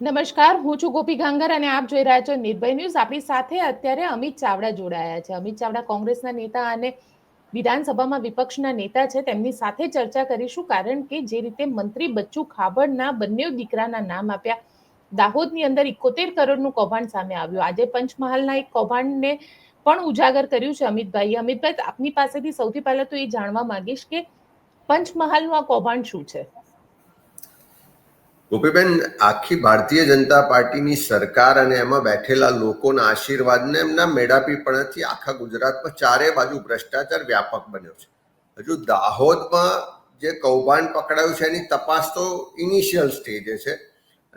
નમસ્કાર, હું છું ગોપી ગાંગર અને આપ જોઈ રહ્યા છો નિર્ભય ન્યૂઝ. આપણી સાથે અત્યારે અમિત ચાવડા જોડાયા છે. અમિત ચાવડા કોંગ્રેસના નેતા અને વિધાનસભામાં વિપક્ષના નેતા છે. તેમની સાથે ચર્ચા કરીશું કારણ કે જે રીતે મંત્રી બચ્ચુ ખાબડના બંને દીકરાના નામ આપ્યા. દાહોદની અંદર ઇકોતેર કરોડનું કૌભાંડ સામે આવ્યું. આજે પંચમહાલના એક કૌભાંડને પણ ઉજાગર કર્યું છે અમિતભાઈ અમિતભાઈ, આપની પાસેથી સૌથી પહેલા તો એ જાણવા માંગીશ કે પંચમહાલનું આ કૌભાંડ શું છે? ગોપીબેન, આખી ભારતીય જનતા પાર્ટીની સરકાર અને એમાં બેઠેલા લોકોના આશીર્વાદને એમના મેળાપીપણાથી આખા ગુજરાતમાં ચારે બાજુ ભ્રષ્ટાચાર વ્યાપક બન્યો છે. હજુ દાહોદમાં જે કૌભાંડ પકડાયું છે, એની તપાસ તો ઇનિશિયલ સ્ટેજે છે.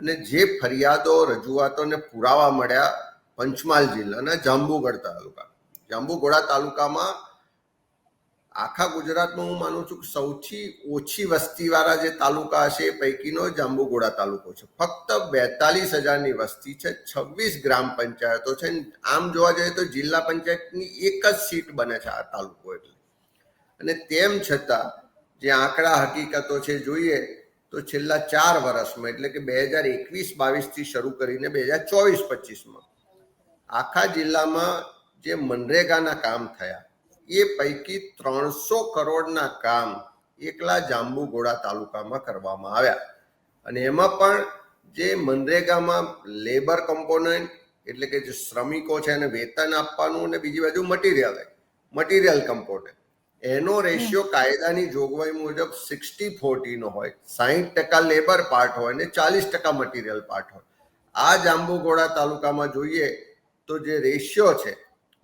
અને જે ફરિયાદો, રજૂઆતોને પુરાવા મળ્યા પંચમહાલ જિલ્લાના જાંબુગઢ તાલુકા જાંબુગોડા તાલુકામાં આખા ગુજરાતમાં હું માનું છું કે સૌથી ઓછી વસ્તીવાળા જે તાલુકા હશે એ પૈકીનો જાંબુગોડા તાલુકો છે. ફક્ત બેતાલીસ હજારની વસ્તી છે, છવ્વીસ ગ્રામ પંચાયતો છે. આમ જોવા જઈએ તો જિલ્લા પંચાયતની એક જ સીટ બને છે આ તાલુકો એટલે. અને તેમ છતાં જે આંકડા હકીકતો છે જોઈએ તો છેલ્લા ચાર વર્ષમાં, એટલે કે બે હજાર એકવીસ બાવીસથી શરૂ કરીને બે હજાર ચોવીસ પચીસમાં, આખા જિલ્લામાં જે મનરેગાના કામ થયા એ પૈકી ત્રણસો કરોડના કામ એકલા જાંબુગોડા તાલુકામાં કરવામાં આવ્યા. અને એમાં પણ જે મનરેગામાં લેબર કમ્પોનન્ટ એટલે કે જે શ્રમિકો છે એને વેતન આપવાનું અને બીજી બાજુ મટીરિયલ મટીરિયલ કમ્પોનન્ટ એનો રેશિયો કાયદાની જોગવાઈ મુજબ સિક્સટી ફોર્ટીનો હોય. સાહીઠ ટકા લેબર પાર્ટ હોય અને ચાલીસ ટકા મટીરિયલ પાર્ટ હોય. આ જાંબુઘોડા તાલુકામાં જોઈએ તો જે રેશિયો છે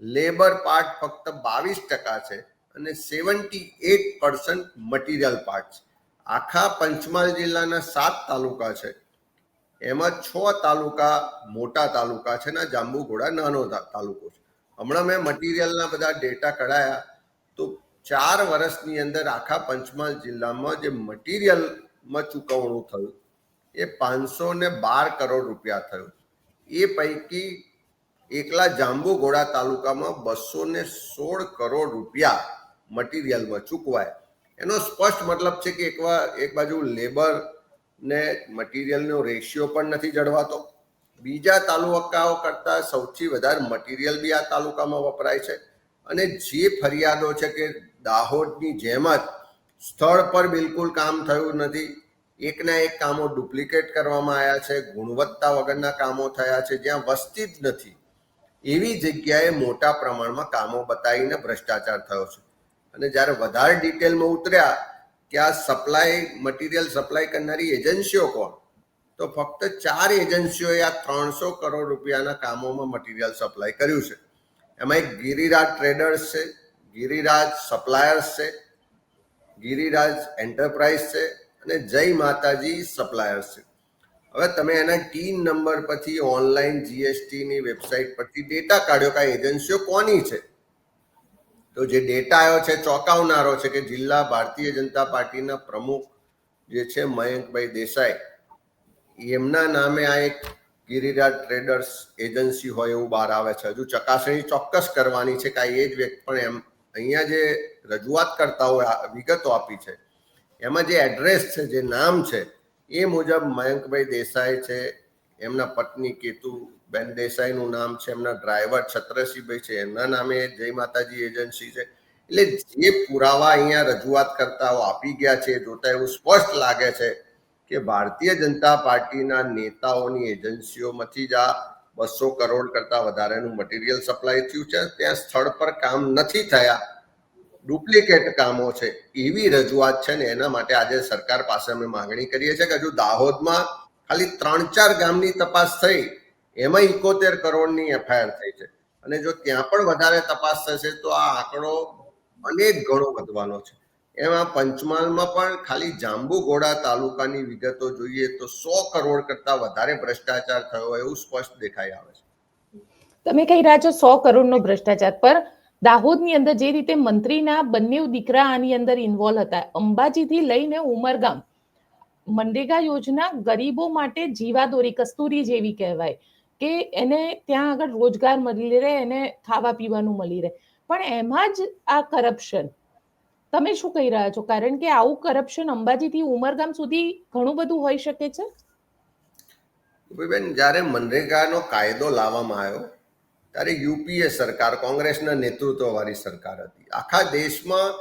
લેબર પાર્ટ ફક્ત બાવીસ ટકા છે અને seventy eight percent material part છે. આખા પંચમહાલ જિલ્લાના સાત તાલુકા છે. એમાં છ તાલુકા મોટા તાલુકા છે ને જાંબુઘોડા નાનો તાલુકો છે. હમણાં મેં મટીરિયલના બધા ડેટા કઢાયા તો ચાર વર્ષની અંદર આખા પંચમહાલ જિલ્લામાં જે મટીરિયલમાં ચૂકવણું થયું એ પાંચસો ને બાર કરોડ રૂપિયા થયું. એ પૈકી એકલા જાંબુઘોડા તાલુકામાં બસો ને સોળ કરોડ રૂપિયા મટીરિયલમાં ચૂકવાય. એનો સ્પષ્ટ મતલબ છે કે એકવાર એક બાજુ લેબર ને મટીરિયલનો રેશિયો પણ નથી જળવાતો. બીજા તાલુકાઓ કરતાં સૌથી વધારે મટીરિયલ બી આ તાલુકામાં વપરાય છે. અને જે ફરિયાદો છે કે દાહોદની જેમ જ સ્થળ પર બિલકુલ કામ થયું નથી, એકના એક કામો ડુપ્લિકેટ કરવામાં આવ્યા છે, ગુણવત્તા વગરના કામો થયા છે, જ્યાં વસ્તી જ નથી. એવી જગ્યાએ મોટા પ્રમાણમાં કામો બતાવીને ભ્રષ્ટાચાર થયો છે. અને જ્યારે વધારે ડિટેલમાં ઉતર્યા કે આ સપ્લાય, મટીરિયલ સપ્લાય કરનારી એજન્સીઓ કોણ? તો ફક્ત ચાર એજન્સીઓએ આ ત્રણસો કરોડ રૂપિયાના કામોમાં મટીરિયલ સપ્લાય કર્યું છે. એમાં એક ગિરિરાજ ટ્રેડર્સ છે, ગિરિરાજ સપ્લાયર્સ છે, ગિરિરાજ એન્ટરપ્રાઇઝ છે અને જય માતાજી સપ્લાયર્સ છે. હવે તમે એના ટીન નંબર પરથી ઓનલાઈન જીએસટીની વેબસાઇટ પરથી ડેટા કાઢ્યો કે એજન્સીઓ કોની છે? તો જે ડેટા આવ્યો છે, ચોંકાવનારો છે કે જિલ્લા ભારતીય જનતા પાર્ટીના પ્રમુખ જે છે મયંકભાઈ દેસાઈ, એમના નામે આ એક ગિરિરાજ ટ્રેડર્સ એજન્સી હોય એવું બહાર આવે છે. હજુ ચકાસણી ચોક્કસ કરવાની છે કે આ એ જ વ્યક્તિ, પણ એમ અહીંયા જે રજૂઆત કરતા હોય વિગતો આપી છે, એમાં જે એડ્રેસ છે, જે નામ છે એ મુજબ મયંકભાઈ દેસાઈ છે, એમના પત્ની કેતુ, બેન દેસાઈનું નામ છે, એમના ડ્રાઈવર છત્રસિંહભાઈ છે, એમના નામે જય માતાજી એજન્સી છે. એટલે જે પુરાવા અહીંયા રજૂઆત કરતાઓ આપી ગયા છે, જોતા એવું સ્પષ્ટ લાગે છે કે ભારતીય જનતા પાર્ટીના નેતાઓની એજન્સીઓમાંથી જ આ બસો કરોડ કરતા વધારેનું મટીરિયલ સપ્લાય થયું છે. ત્યાં સ્થળ પર કામ નથી થયા. ડુપ્લિકેટ કામો છે, એવી રજૂઆત છે ને એના માટે આજે સરકાર પાસે અમે માંગણી કરીએ છીએ કે હજુ દાહોદમાં ખાલી ત્રણ ચાર ગામની તપાસ થઈ એમાં ઇકોતેર કરોડની એફઆઈઆર થઈ છે. અને જો ત્યાં પણ વધારે તપાસ થશે તો આ આંકડો અનેક ગણો વધવાનો છે. એમાં પંચમહાલમાં પણ ખાલી જાંબુઘોડા તાલુકાની વિગતો જોઈએ તો સો કરોડ કરતા વધારે ભ્રષ્ટાચાર થયો એવું સ્પષ્ટ દેખાઈ આવે છે. તમે કહી રહ્યા છો સો કરોડનો ભ્રષ્ટાચાર પર દાહોદની અંદર જે રીતે મંત્રીના બંને દીકરા આની અંદર ઇન્વોલ્વ હતા. અંબાજીથી લઈને ઉમરગામ મનરેગા યોજના ગરીબો માટે જીવાદોરી, કસ્તુરી જેવી કહેવાય કે એને ત્યાં આગળ રોજગાર મળી રહે, એને ખાવા પીવાનું મળી રહે. પણ એમાં જ આ કરપ્શન તમે શું કહી રહ્યા છો? કારણ કે આવું કરપ્શન અંબાજીથી ઉમરગામ સુધી ઘણું બધું હોઈ શકે છે? બેન જ્યારે મનરેગાનો કાયદો લાવવામાં આવ્યો ત્યારે યુપીએ સરકાર, કોંગ્રેસના નેતૃત્વવાળી સરકાર હતી. આખા દેશમાં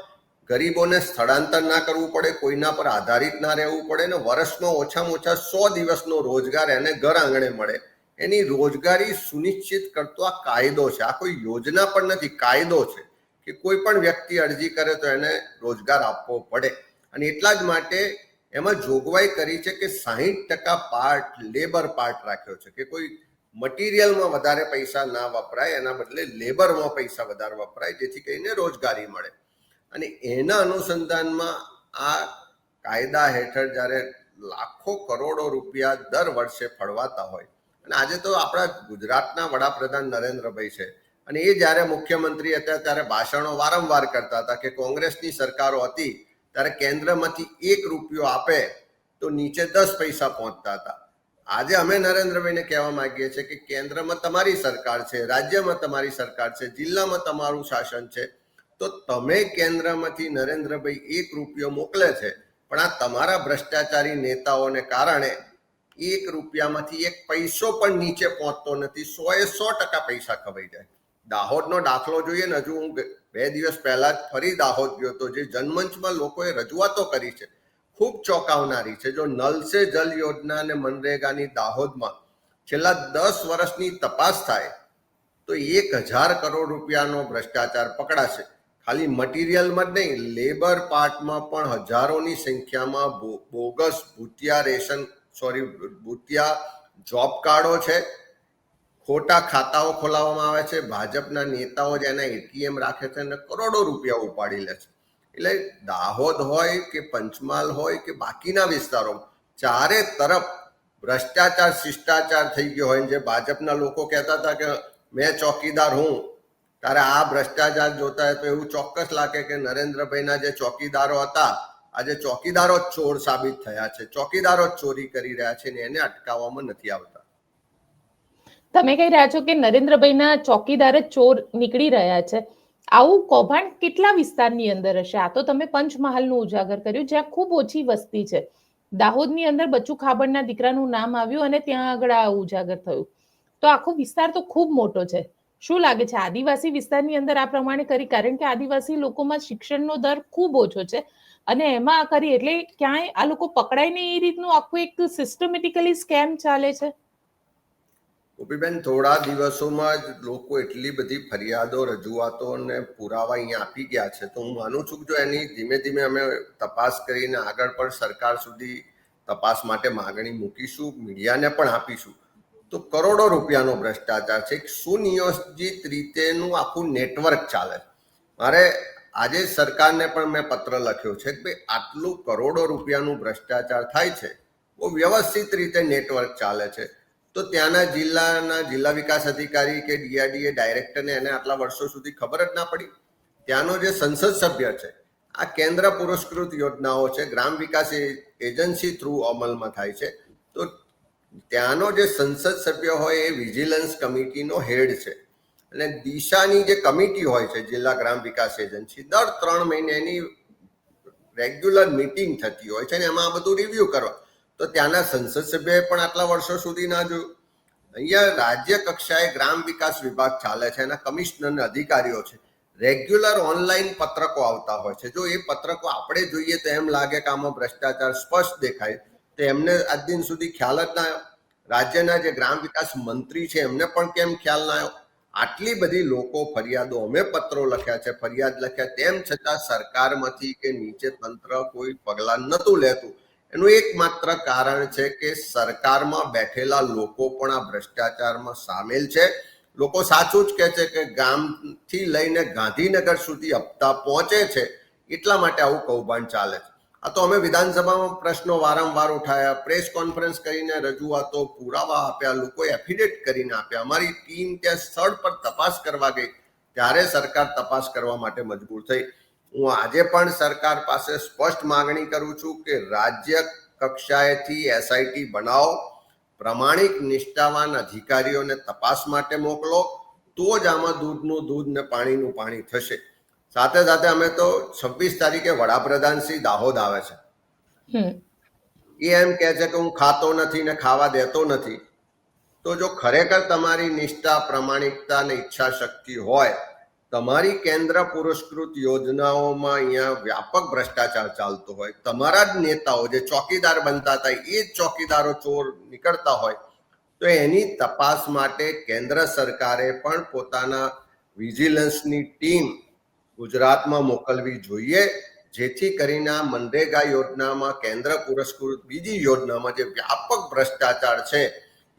ગરીબોને સ્થળાંતર ના કરવું પડે, કોઈના પર આધારિત ના રહેવું પડે ને વર્ષમાં ઓછામાં ઓછા સો દિવસનો રોજગાર એને ઘર આંગણે મળે. એની રોજગારી સુનિશ્ચિત કરતો આ કાયદો છે. આ કોઈ યોજના પણ નથી, કાયદો છે કે કોઈ પણ વ્યક્તિ અરજી કરે તો એને રોજગાર આપવો પડે. અને એટલા જ માટે એમાં જોગવાઈ કરી છે કે સાહીઠ ટકા પાર્ટ, લેબર પાર્ટ રાખ્યો છે. કે કોઈ મટીરિયલમાં વધારે પૈસા ના વપરાય, એના બદલે લેબરમાં પૈસા વધારે વપરાય, જેથી કરીને રોજગારી મળે. અને એના અનુસંધાનમાં આ કાયદા હેઠળ જ્યારે લાખો કરોડો રૂપિયા દર વર્ષે ફળવાતા હોય, અને આજે તો આપણા ગુજરાતના વડાપ્રધાન નરેન્દ્રભાઈ છે, અને એ જ્યારે મુખ્યમંત્રી હતા ત્યારે ભાષણો વારંવાર કરતા હતા કે કોંગ્રેસની સરકારો હતી, ત્યારે કેન્દ્રમાંથી એક રૂપિયો આપે, તો નીચે દસ પૈસા પહોંચતા હતા. આજે અમે નરેન્દ્રભાઈને કહેવા માંગીએ છીએ કે કેન્દ્રમાં તમારી સરકાર છે, રાજ્યમાં તમારી સરકાર છે, જિલ્લામાં તમારું શાસન છે, તો તમે કેન્દ્રમાંથી નરેન્દ્રભાઈ એક રૂપિયો મોકલે છે. પણ આ તમારા ભ્રષ્ટાચારી નેતાઓને કારણે એક રૂપિયામાંથી એક પૈસો પણ નીચે પહોંચતો નથી. સો એ સો ટકા પૈસા ખવાઈ જાય. દાહોદનો દાખલો જોઈએ ને, હજુ હું બે દિવસ પહેલા જ ફરી દાહોદ ગયો હતો, જે જનમંચમાં લોકોએ રજૂઆતો કરી છે. ખૂબ ચોંકાવનારી છે. જો નલ સે જલ યોજના અને મનરેગાની દાહોદમાં છેલ્લા દસ વર્ષની તપાસ થાય, તો એક હજાર કરોડ રૂપિયાનો ભ્રષ્ટાચાર પકડાશે. ખાલી મટીરિયલમાં જ નહીં, લેબર પાર્ટમાં પણ હજારોની સંખ્યામાં બોગસ ભૂતિયા રેશન, સોરી, ભૂતિયા જોબ કાર્ડો છે. ખોટા ખાતાઓ ખોલાવવામાં આવે છે. ભાજપના નેતાઓ જ એના એટીએમ રાખે છે અને કરોડો રૂપિયા ઉપાડી લે છે. એટલે દાહોદ હોય કે પંચમહાલ હોય કે બાકીના વિસ્તારો ચારે તરફ ભ્રષ્ટાચાર, શિષ્ટાચાર થઈ ગયો હોય. જે ભાજપના લોકો કહેતા હતા કે મેં ચોકીદાર હું. ત્યારે આ ભ્રષ્ટાચાર જોતા હોય તો એવું ચોક્કસ લાગે કે નરેન્દ્રભાઈના જે ચોકીદારો હતા આજે ચોકીદારો જ ચોર સાબિત થયા છે. ચોકીદારો જ ચોરી કરી રહ્યા છે ને એને અટકાવવામાં નથી આવતા. તમે કહી રહ્યા છો કે નરેન્દ્રભાઈના ચોકીદાર જ ચોર નીકળી રહ્યા છે. આવું કૌભાંડ કેટલા વિસ્તારની અંદર હશે? આ તો તમે પંચમહાલનું ઉજાગર કર્યું, જ્યાં ખૂબ ઓછી વસ્તી છે. દાહોદની અંદર બચ્ચુ ખાબડના દીકરાનું નામ આવ્યું અને ત્યાં આગળ આ ઉજાગર થયું. તો આખો વિસ્તાર તો ખૂબ મોટો છે. શું લાગે છે, આદિવાસી વિસ્તારની અંદર આ પ્રમાણે કરી? કારણ કે આદિવાસી લોકોમાં શિક્ષણનો દર ખૂબ ઓછો છે અને એમાં કરી એટલે ક્યાંય આ લોકો પકડાય નહીં એ રીતનું આખું એક સિસ્ટમેટિકલી સ્કેમ ચાલે છે. ગોપીબેન, થોડા દિવસોમાં જ લોકો એટલી બધી ફરિયાદો, રજૂઆતો અને પુરાવા અહીંયા આપી ગયા છે. તો હું માનું છું કે જો એની ધીમે ધીમે અમે તપાસ કરીને આગળ પણ સરકાર સુધી તપાસ માટે માગણી મૂકીશું, મીડિયાને પણ આપીશું, તો કરોડો રૂપિયાનો ભ્રષ્ટાચાર છે. એક સુનિયોજિત રીતેનું આખું નેટવર્ક ચાલે. મારે આજે સરકારને પણ મેં પત્ર લખ્યો છે કે ભાઈ, આટલું કરોડો રૂપિયાનું ભ્રષ્ટાચાર થાય છે. બહુ વ્યવસ્થિત રીતે નેટવર્ક ચાલે છે. તો ત્યાંના જિલ્લાના જિલ્લા વિકાસ અધિકારી કે ડીઆરડીએ ડાયરેક્ટરને એને આટલા વર્ષો સુધી ખબર જ ના પડી. ત્યાંનો જે સંસદ સભ્ય છે, આ કેન્દ્ર પુરસ્કૃત યોજનાઓ છે, ગ્રામ વિકાસ એજન્સી થ્રુ અમલમાં થાય છે. તો ત્યાંનો જે સંસદ સભ્ય હોય એ વિજિલન્સ કમિટીનો હેડ છે. અને દિશાની જે કમિટી હોય છે, જિલ્લા ગ્રામ વિકાસ એજન્સી, દર ત્રણ મહિનેની રેગ્યુલર મિટિંગ થતી હોય છે ને એમાં આ બધું રિવ્યુ કરવા. તો ત્યાંના સંસદ સભ્યએ પણ આટલા વર્ષો સુધી ના જોયું. અહીંયા રાજ્ય કક્ષાએ ગ્રામ વિકાસ વિભાગ ચાલે છે, એના કમિશનર અધિકારીઓ છે. રેગ્યુલર ઓનલાઈન પત્રકો આવતા હોય છે. જો એ પત્રકો આપણે જોઈએ તો એમ લાગે કે આમાં ભ્રષ્ટાચાર સ્પષ્ટ દેખાય. તો એમને આજ દિન સુધી ખ્યાલ જ ના આવ્યો. રાજ્યના જે ગ્રામ વિકાસ મંત્રી છે, એમને પણ કેમ ખ્યાલ ના આવ્યો? આટલી બધી લોકો ફરિયાદો, અમે પત્રો લખ્યા છે, ફરિયાદ લખ્યા. તેમ છતાં સરકારમાંથી કે નીચે તંત્ર કોઈ પગલાં નહોતું લેતું. એનું એકમાત્ર કારણ છે કે સરકારમાં બેઠેલા લોકો પણ આ ભ્રષ્ટાચારમાં સામેલ છે. લોકો સાચું જ કહે છે કે ગામથી લઈને ગાંધીનગર સુધી હપ્તા પહોંચે છે, એટલા માટે આવું કૌભાંડ ચાલે છે. આ તો અમે વિધાનસભામાં પ્રશ્નો વારંવાર ઉઠાયા, પ્રેસ કોન્ફરન્સ કરીને રજૂઆતો, પુરાવા આપ્યા, લોકોએ એફિડેટ કરીને આપ્યા. અમારી ટીમ ત્યાં સ્થળ પર તપાસ કરવા ગઈ. ત્યારે સરકાર તપાસ કરવા માટે મજબૂર થઈ. હું આજે પણ સરકાર પાસે સ્પષ્ટ માગણી કરું છું કે રાજ્ય કક્ષાએથી એસઆઈટી બનાવો પ્રમાણિક નિષ્ઠાવાન અધિકારીઓને તપાસ માટે મોકલો તો જ આમાં દૂધનું દૂધ ને પાણીનું પાણી થશે. સાથે સાથે અમે તો છવ્વીસ તારીખે વડાપ્રધાન શ્રી દાહોદ આવે છે. એ એમ કહે છે કે હું ખાતો નથી ને ખાવા દેતો નથી. તો જો ખરેખર તમારી નિષ્ઠા પ્રમાણિકતા ને ઈચ્છા શક્તિ હોય તમારી કેન્દ્ર પુરસ્કૃત યોજનાઓમાં અહીંયા વ્યાપક ભ્રષ્ટાચાર ચાલતો હોય. તમારા જ નેતાઓ જે ચોકીદાર બનતા હતા, એ જ ચોકીદારો ચોર નીકળતા હોય. તો એની તપાસ માટે કેન્દ્ર સરકારે પણ પોતાના વિજિલન્સની ટીમ ગુજરાતમાં મોકલવી જોઈએ. જેથી કરીને આ મનરેગા યોજનામાં કેન્દ્ર પુરસ્કૃત બીજી યોજનામાં જે વ્યાપક ભ્રષ્ટાચાર છે,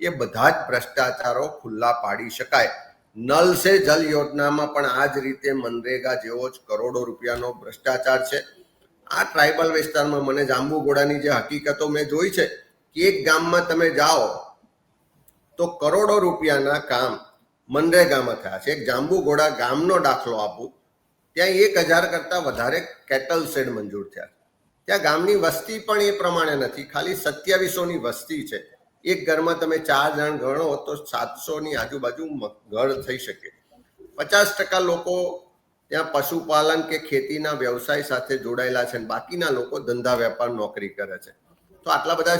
એ બધા જ ભ્રષ્ટાચારો ખુલ્લા પાડી શકાય. નલ સે જલ યોજનામાં પણ આ જ રીતે મનરેગા જેવો જ કરોડો રૂપિયાનો ભ્રષ્ટાચાર છે. આ ટ્રાઇબલ વિસ્તારમાં મને જાંબુઘોડાની જે હકીકતો મેં જોઈ છે, કે એક ગામમાં તમે જાઓ, તો કરોડો રૂપિયાના કામ મનરેગામાં થયા છે. એક જાંબુઘોડા ગામનો દાખલો આપું, ત્યાં એક હજાર કરતાં વધારે કેટલ શેડ મંજૂર થયા. ત્યાં ગામની વસ્તી પણ એ પ્રમાણે નથી, ખાલી સત્યાવીસોની વસ્તી છે. એક ઘરમાં તમે ચાર જણ ગણો તો સાતસોની આજુબાજુ ઘર થઈ શકે. પચાસ ટકા લોકો ત્યાં પશુપાલન કે ખેતીના વ્યવસાય સાથે જોડાયેલા છે અને બાકીના લોકો ધંધા વેપાર, નોકરી કરે છે. તો આટલા બધા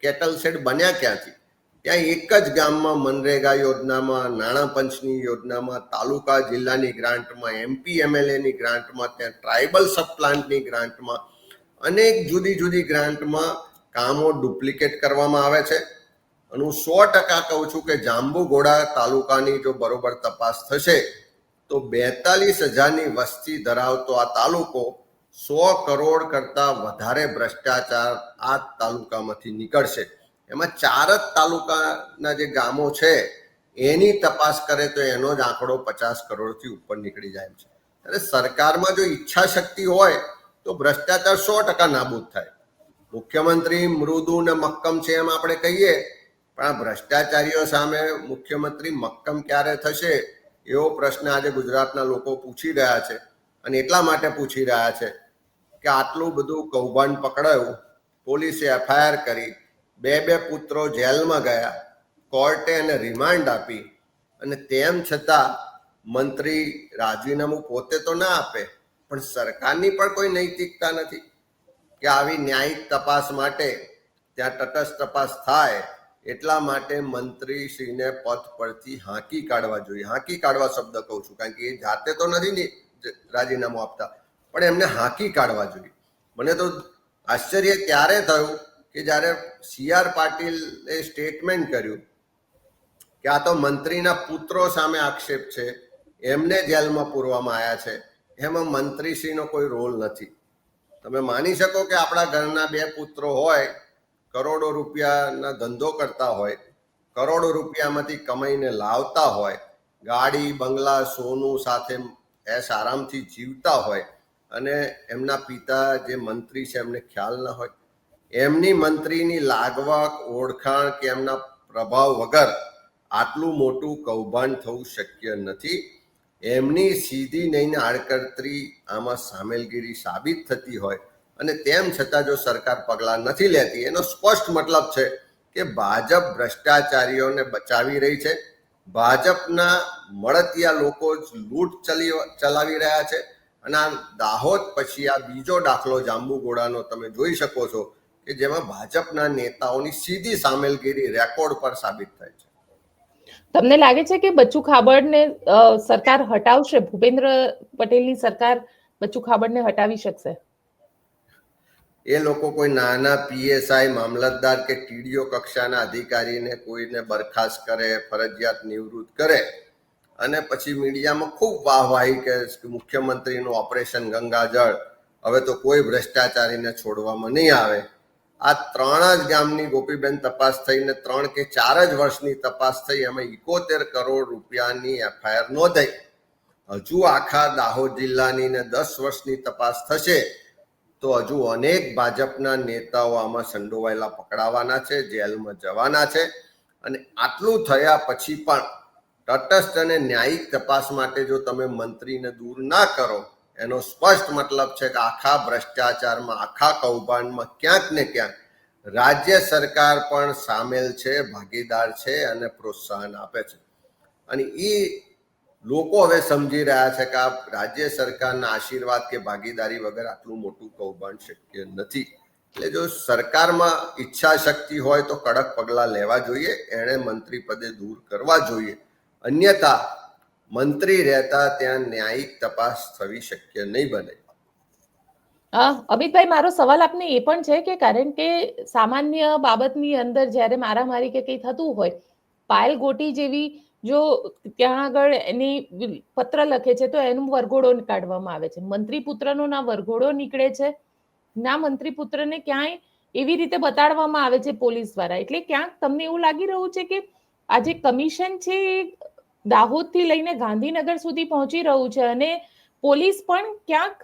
કેટલ શેડ બન્યા ક્યાંથી? ત્યાં એક જ ગામમાં મનરેગા યોજનામાં, નાણાં પંચની યોજનામાં, તાલુકા જિલ્લાની ગ્રાન્ટમાં, એમપી, એમએલએની ગ્રાન્ટમાં, ત્યાં ટ્રાઇબલ સબ પ્લાન્ટની ગ્રાન્ટમાં, અનેક જુદી જુદી ગ્રાન્ટમાં કામો ડુપ્લિકેટ કરવામાં આવે છે. અને હું સો ટકા કહું છું કે જાંબુઘોડા તાલુકાની જો બરોબર તપાસ થશે, તો બેતાલીસ હજારની વસ્તી ધરાવતો આ તાલુકો સો કરોડ કરતાં વધારે ભ્રષ્ટાચાર આ તાલુકામાંથી નીકળશે. એમાં ચાર જ તાલુકાના જે ગામો છે, એની તપાસ કરે તો એનો જ આંકડો પચાસ કરોડથી ઉપર નીકળી જાય છે. એટલે સરકારમાં જો ઈચ્છા શક્તિ હોય, તો ભ્રષ્ટાચાર સો ટકા નાબૂદ થાય. મુખ્યમંત્રી મૃદુ ને મક્કમ છે એમ આપણે કહીએ પણ આ ભ્રષ્ટાચારીઓ સામે મુખ્યમંત્રી મક્કમ ક્યારે થશે, એવો પ્રશ્ન આજે ગુજરાતના લોકો પૂછી રહ્યા છે અને એટલા માટે પૂછી રહ્યા છે કે આટલું બધું કૌભાંડ પકડાયું, પોલીસે એફઆઈઆર કરી, બે બે પુત્રો જેલમાં ગયા, કોર્ટે એને રિમાન્ડ આપી અને તેમ છતાં મંત્રી રાજીનામું પોતે તો ના આપે, પણ સરકારની પણ કોઈ નૈતિકતા નથી કે આવી ન્યાયિક તપાસ માટે ત્યાં તટસ્થ તપાસ થાય એટલા માટે મંત્રીશ્રીને પદ પરથી હાંકી કાઢવા જોઈએ. હાંકી કાઢવા શબ્દ કહું છું, કારણ કે એ જાતે તો નથી ને રાજીનામું આપતા. પણ એમને હાંકી કાઢવા જોઈએ. મને તો આશ્ચર્ય ત્યારે થયું કે જ્યારે સી આર પાટીલે સ્ટેટમેન્ટ કર્યું કે આ તો મંત્રીના પુત્રો સામે આક્ષેપ છે, એમને જેલમાં પૂરવામાં આવ્યા છે, એમાં મંત્રીશ્રીનો કોઈ રોલ નથી. તમે માની શકો કે આપણા ઘરના બે પુત્રો હોય કરોડો રૂપિયાના ધંધો કરતા હોય, કરોડો રૂપિયામાંથી કમાઈને લાવતા હોય, ગાડી, બંગલા, સોનું સાથે એસ આરામથી જીવતા હોય અને એમના પિતા જે મંત્રી છે એમને ખ્યાલ ના હોય, એમની મંત્રીની લાગવા ઓળખાણ કે એમના પ્રભાવ વગર આટલું મોટું કૌભાંડ થવું શક્ય નથી. એમની સીધી નહીં આડકતરી આમાં સામેલગીરી સાબિત થતી હોય અને તેમ છતાં જો સરકાર પગલાં નથી લેતી, એનો સ્પષ્ટ મતલબ છે કે ભાજપ ભ્રષ્ટાચારીઓને બચાવી રહી છે. ભાજપના મળતિયા લોકો જ લૂંટ ચલી, ચલાવી રહ્યા છે. અને આ દાહોદ પછી આ બીજો દાખલો જાંબુગોળાનો તમે જોઈ શકો છો કે જેમાં ભાજપના નેતાઓની સીધી સામેલગીરી રેકોર્ડ પર સાબિત થાય છે. તમને લાગે છે કે બચ્ચુ ખાબડને સરકાર હટાવશે? ભૂપેન્દ્ર પટેલની સરકાર બચ્ચુ ખાબડને હટાવી શકશે? એ લોકો કોઈ નાના પીએસઆઈ મામલતદાર કે ટીડીઓ કક્ષાના અધિકારીને કોઈને બરખાસ્ત કરે, ફરજિયાત નિવૃત્ત કરે. અને પછી મીડિયામાં ખૂબ વાહવાહી કે મુખ્યમંત્રીનું ઓપરેશન ગંગાજળ, હવે તો કોઈ ભ્રષ્ટાચારીને છોડવામાં નહીં આવે. આ ત્રણ જ ગામની ગોપીબેન તપાસ થઈને ત્રણ કે ચાર જ વર્ષની તપાસ થઈ, એમાં ઇકોતેર કરોડ રૂપિયાની એફઆઈઆર નોંધાઈ. હજુ આખા દાહોદ જિલ્લાની ને દસ વર્ષની તપાસ થશે. તો હજુ અનેક ભાજપના નેતાઓ આમાં સંડોવાયેલા પકડાવાના છે, જેલમાં જવાના છે અને આટલું થયા પછી પણ તટસ્થ અને ન્યાયિક તપાસ માટે જો તમે મંત્રીને દૂર ના કરો, એનો સ્પષ્ટ મતલબ છે કે આખા ભ્રષ્ટાચારમાં, આખા કૌભાંડમાં ક્યાંક ને ક્યાંક રાજ્ય સરકાર પણ સામેલ છે, ભાગીદાર છે અને પ્રોત્સાહન આપે છે. અને એ લોકો હવે સમજી રહ્યા છે કે આ રાજ્ય સરકારના આશીર્વાદ કે ભાગીદારી વગર આટલું મોટું કૌભાંડ શક્ય નથી. એટલે જો સરકારમાં ઈચ્છા શક્તિ હોય તો કડક પગલાં લેવા જોઈએ, એણે મંત્રી પદે દૂર કરવા જોઈએ. અન્યથા, મંત્રી રહેતા ત્યાં ન્યાયિક તપાસ થવી શક્ય નહીં બને. હા, અમિતભાઈ, મારો સવાલ આપને એ પણ છે કે કારણ કે સામાન્ય બાબતની અંદર જ્યારે મારામારી કે કંઈ થતું હોય, પાયલ ગોટી જેવી જો ત્યાં આગળ એની પત્ર લખે છે તો એનું વરઘોડો કાઢવામાં આવે છે. મંત્રી પુત્રનો ના વરઘોડો નીકળે છે. ના મંત્રી પુત્રને ક્યાંય એવી રીતે બતાડવામાં આવે છે પોલીસ દ્વારા. એટલે ક્યાંક તમને એવું લાગી રહ્યું છે કે આ જે કમિશન છે એ દાહોદથી લઈને ગાંધીનગર સુધી પહોંચી રહ્યું છે અને પોલીસ પણ ક્યાંક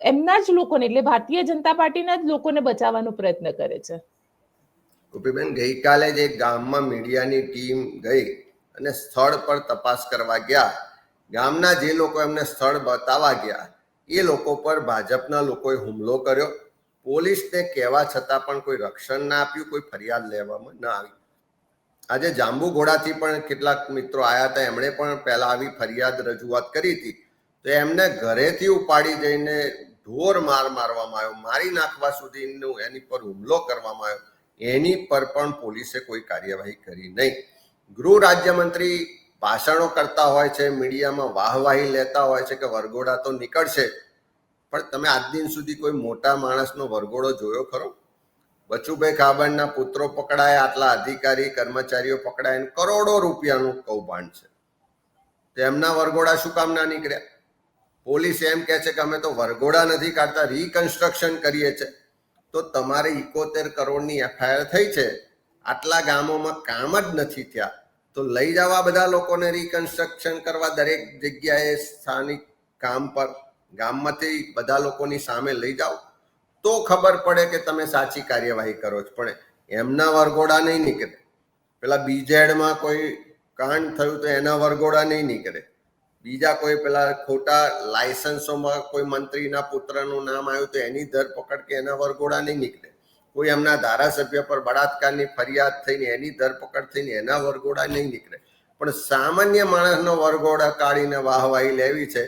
એમના જ લોકોને, એટલે ભારતીય જનતા પાર્ટીના જ લોકોને બચાવવાનો પ્રયત્ન કરે છે. ગોપીબેન, ગઈકાલે જે ગામમાં મીડિયાની ટીમ ગઈ અને સ્થળ પર તપાસ કરવા ગયા. ગામના જે લોકો એમને સ્થળ બતાવવા ગયા, એ લોકો પર ભાજપના લોકોએ હુમલો કર્યો. પોલીસને કહેવા છતાં પણ કોઈ રક્ષણ ના આપ્યું, કોઈ ફરિયાદ લેવામાં ન આવી. આજે જાંબુઘોડાથી પણ કેટલાક મિત્રો આવ્યા હતા, એમણે પણ પહેલા આવી ફરિયાદ રજૂઆત કરી હતી. તો એમને ઘરેથી ઉપાડી જઈને ઢોર માર મારવામાં આવ્યો, મારી નાખવા સુધીનું એની પર હુમલો કરવામાં આવ્યો. એની પર પણ પોલીસે કોઈ કાર્યવાહી કરી નહીં. ગૃહ રાજ્યમંત્રી ભાષણો કરતા હોય છે, મીડિયામાં વાહવાહી લેતા હોય છે કે વરઘોડા તો નીકળશે. પણ તમે આજ દિન સુધી કોઈ મોટા માણસનો વરઘોડો જોયો ખરો? બચુભાઈ ખાબડના પુત્રો પકડાયા, આટલા અધિકારી, કર્મચારીઓ પકડાય કરોડો રૂપિયાનું કૌભાંડ છે. તો એમના વરઘોડા શું કામ ના નીકળ્યા? પોલીસ એમ કહે છે કે અમે તો વરઘોડા નથી કાઢતા રિકન્સ્ટ્રક્શન કરીએ છીએ તો તમારે ઇકોતેર કરોડની એફઆઈઆર થઈ છે. આટલા ગામોમાં કામ જ નથી થયા. તો લઈ જવા બધા લોકોને રિકન્સ્ટ્રક્શન કરવા દરેક જગ્યાએ સ્થાનિક કામ પર, ગામમાંથી બધા લોકોની સામે લઈ જાઓ. તો ખબર પડે કે તમે સાચી કાર્યવાહી કરો છો. પણ એમના વરઘોડા નહીં નીકળે. પેલા બીજેડમાં કોઈ કાંડ થયું તો એના વરઘોડા નહીં નીકળે. બીજા કોઈ પેલા ખોટા લાયસન્સોમાં કોઈ મંત્રીના પુત્રનું નામ આવ્યું તો એની ધરપકડ કે એના વરઘોડા નહીં નીકળે. કોઈ એમના ધારાસભ્ય પર બળાત્કારની ફરિયાદ થઈને, એની ધરપકડ થઈને, એના વરઘોડા નહીં નીકળે. પણ સામાન્ય માણસનો વરઘોડા કાઢીને વાહવાહી લેવી છે.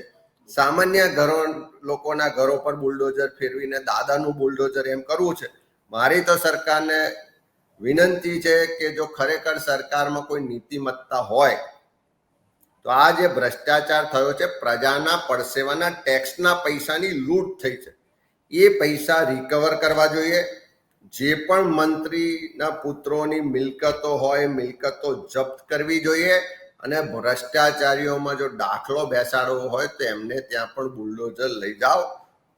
સામાન્ય ઘરો, લોકોના ઘરો પર બુલડોઝર ફેરવીને દાદાનું બુલડોઝર એમ કરવું છે. મારી તો સરકારને વિનંતી છે કે જો ખરેખર સરકારમાં કોઈ નીતિમત્તા હોય, તો આ જે ભ્રષ્ટાચાર થયો છે, પ્રજાના પડસેવાના ટેક્સના પૈસાની લૂંટ થઈ છે. એ પૈસા રિકવર કરવા જોઈએ. જે પણ મંત્રીના પુત્રોની મિલકતો હોય, મિલકતો જપ્ત કરવી જોઈએ અને ભ્રષ્ટાચારીઓમાં જો દાખલો બેસાડવો હોય તો એમને ત્યાં પણ બુલડોઝર લઈ જાઓ.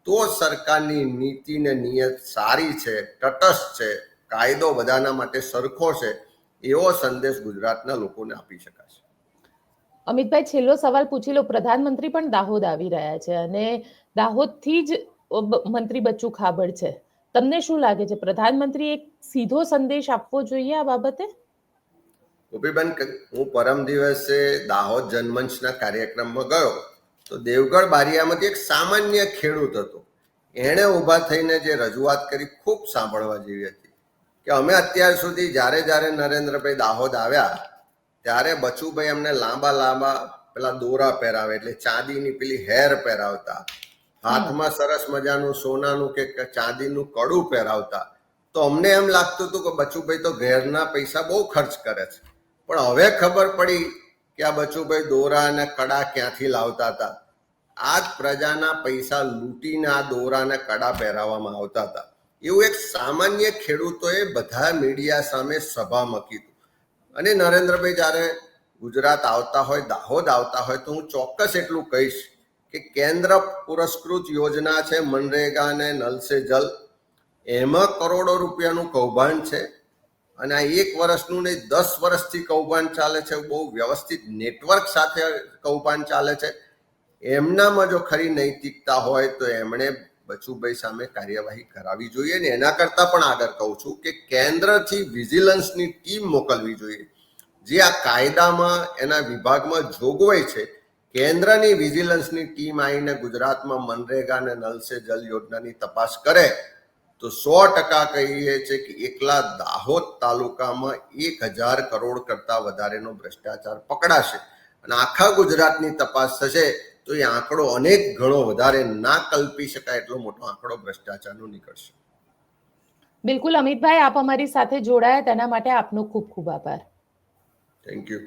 તો સરકારની નીતિ ને નિયત સારી છે, તટસ્થ છે, કાયદો બધાના માટે સરખો છે, એવો સંદેશ ગુજરાતના લોકોને આપી શકાશે. અમિતભાઈ, છેલ્લો સવાલ પૂછી લો. પ્રધાનમંત્રી પણ દાહોદ આવી રહ્યા છે અને દાહોદથી જ મંત્રી બચ્ચુ ખાબડ છે. તમને શું લાગે છે? પ્રધાનમંત્રી એક સીધો સંદેશ આપવો જોઈએ આ બાબતે? ગોપીબેન હું પરમ દિવસે દાહોદ જનમંચના કાર્યક્રમમાં ગયો તો દેવગઢ બારિયામાંથી એક સામાન્ય ખેડૂત હતો. એણે ઊભા થઈને જે રજૂઆત કરી ખૂબ સાંભળવા જેવી હતી કે અમે અત્યાર સુધી જ્યારે જ્યારે નરેન્દ્રભાઈ દાહોદ આવ્યા ત્યારે બચુભાઈ અમને લાંબા લાંબા પેલા દોરા પહેરાવે એટલે ચાંદીની પેલી હેર પહેરાવતા. હાથમાં સરસ મજાનું સોનાનું કે ચાંદીનું કડું પહેરાવતા, તો અમને એમ લાગતું હતું કે બચુભાઈ તો ઘેરના પૈસા બહુ ખર્ચ કરે છે. પણ હવે ખબર પડી કે આ બચુભાઈ દોરા અને કડા ક્યાંથી લાવતા હતા. આ જ પ્રજાના પૈસા લૂંટીને આ દોરા અને કડા પહેરાવવામાં આવતા હતા. એવું એક સામાન્ય ખેડૂતોએ બધા મીડિયા સામે સભા મૂકી અને નરેન્દ્રભાઈ જ્યારે ગુજરાત આવતા હોય, દાહોદ આવતા હોય, તો હું ચોક્કસ એટલું કહીશ કે કેન્દ્ર પુરસ્કૃત યોજના છે મનરેગા અને નલ સે જલ. એમાં કરોડો રૂપિયાનું કૌભાંડ છે અને આ એક વર્ષનું નહીં, દસ વર્ષથી કૌભાંડ ચાલે છે. બહુ વ્યવસ્થિત નેટવર્ક સાથે કૌભાંડ ચાલે છે. એમનામાં જો ખરી નૈતિકતા હોય તો એમણે બચુભાઈ સામે કાર્યવાહી કરાવવી જોઈએ ને એના કરતાં પણ આગળ કહું છું કે કેન્દ્રથી વિજિલન્સની ટીમ મોકલવી જોઈએ. જે આ કાયદામાં, એના વિભાગમાં જોગવાઈ છે કેન્દ્રની વિજિલન્સની ટીમ આવીને ગુજરાતમાં મનરેગા અને નલ સે જલ યોજનાની તપાસ કરે તો સો ટકા કહીએ છે કે એકલા દાહોદ તાલુકામાં એક હજાર કરોડ કરતા વધારેનો ભ્રષ્ટાચાર પકડાશે. અને આખા ગુજરાતની તપાસ થશે તો એ આંકડો અનેક ગણો વધારે ના કલ્પી શકાય એટલો મોટો આંકડો ભ્રષ્ટાચારનો નીકળશે. બિલકુલ અમિતભાઈ આપ અમારી સાથે જોડાયા. તેના માટે આપનો ખૂબ ખૂબ આભાર. Thank you